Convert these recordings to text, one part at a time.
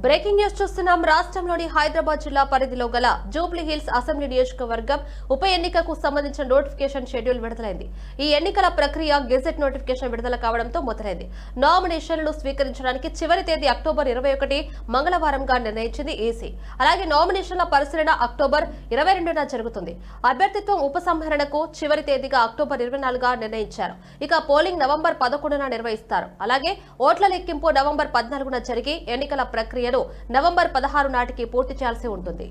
Breaking news చూస్తున్నాం. రాష్ట్రంలోని హైదరాబాద్ జిల్లా పరిధిలో గల జూబ్లీ హిల్స్ అసెంబ్లీ నియోజకవర్గం ఉప ఎన్నికకు సంబంధించిన నోటిఫికేషన్ షెడ్యూల్ విడుదలైంది. ఈ ఎన్నికల ప్రక్రియ గెజెట్ నోటిఫికేషన్ విడుదల కావడంతో మొదలైంది. నామినేషన్లు స్వీకరించడానికి చివరి తేదీ అక్టోబర్ ఇరవై ఒకటి మంగళవారంగా నిర్ణయించింది ఈసీ అలాగే నామినేషన్ల పరిశీలన అక్టోబర్ ఇరవై రెండున జరుగుతుంది. అభ్యర్థిత్వం ఉపసంహరణకు చివరి తేదీగా అక్టోబర్ ఇరవై నాలుగుగా నిర్ణయించారు. ఇక పోలింగ్ నవంబర్ పదకొండున నిర్వహిస్తారు. అలాగే ఓట్ల లెక్కింపు నవంబర్ పద్నాలుగున జరిగి ఎన్నికల ప్రక్రియ ప్రక్రియను నవంబర్ పదహారు నాటికి పూర్తి చేయాల్సి ఉంటుంది.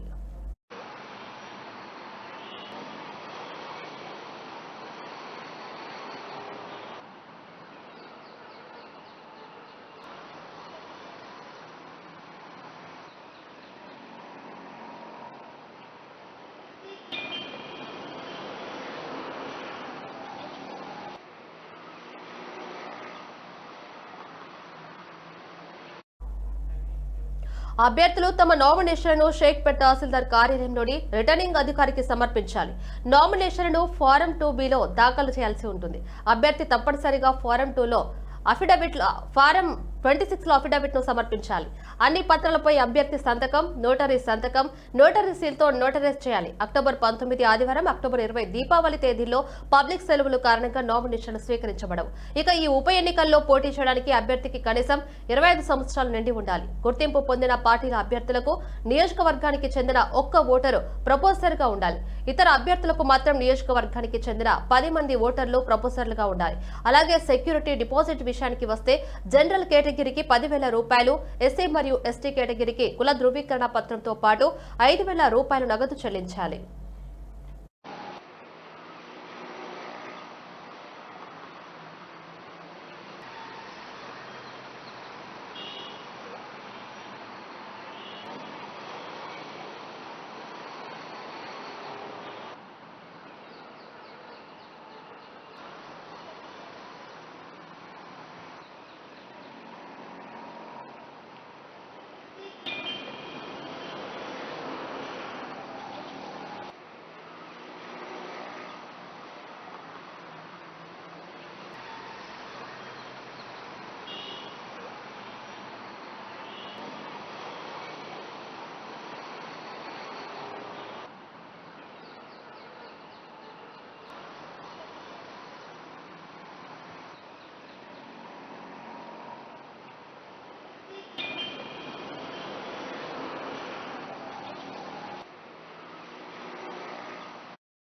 అభ్యర్థులు తమ నామినేషన్లను షేక్పేట్ తహసీల్దార్ కార్యాలయంలోని రిటర్నింగ్ అధికారికి సమర్పించాలి. నామినేషన్లను ఫారం టూ బిలో దాఖలు చేయాల్సి ఉంటుంది. అభ్యర్థి తప్పనిసరిగా ఫారం టూలో అఫిడవిట్ ఫారం ట్వంటీ సిక్స్లో అఫిడవిట్ను సమర్పించాలి. అన్ని పత్రాలపై అభ్యర్థి సంతకం నోటరీ సంతకం నోటరీ సీల్తో నోటరైజ్ చేయాలి. అక్టోబర్ పంతొమ్మిది ఆదివారం అక్టోబర్ ఇరవై దీపావళి తేదీల్లో పబ్లిక్ సెలవులు కారణంగా నామినేషన్లు స్వీకరించబడవు. ఇక ఈ ఉప ఎన్నికల్లో పోటీ చేయడానికి అభ్యర్థికి కనీసం ఇరవై ఐదు సంవత్సరాలు నిండి ఉండాలి. గుర్తింపు పొందిన పార్టీల అభ్యర్థులకు నియోజకవర్గానికి చెందిన ఒక్క ఓటరు ప్రపోజర్గా ఉండాలి. ఇతర అభ్యర్థులకు మాత్రం నియోజకవర్గానికి చెందిన పది మంది ఓటర్లు ప్రొఫెసర్లుగా ఉండాలి అలాగే సెక్యూరిటీ డిపాజిట్ విషయానికి వస్తే జనరల్ కేటగిరీకి పదివేల రూపాయలు ఎస్సీ మరియు ఎస్టీ కేటగిరీకి కుల ధృవీకరణ పత్రంతో పాటు ఐదు వేల రూపాయలు నగదు చెల్లించాలి.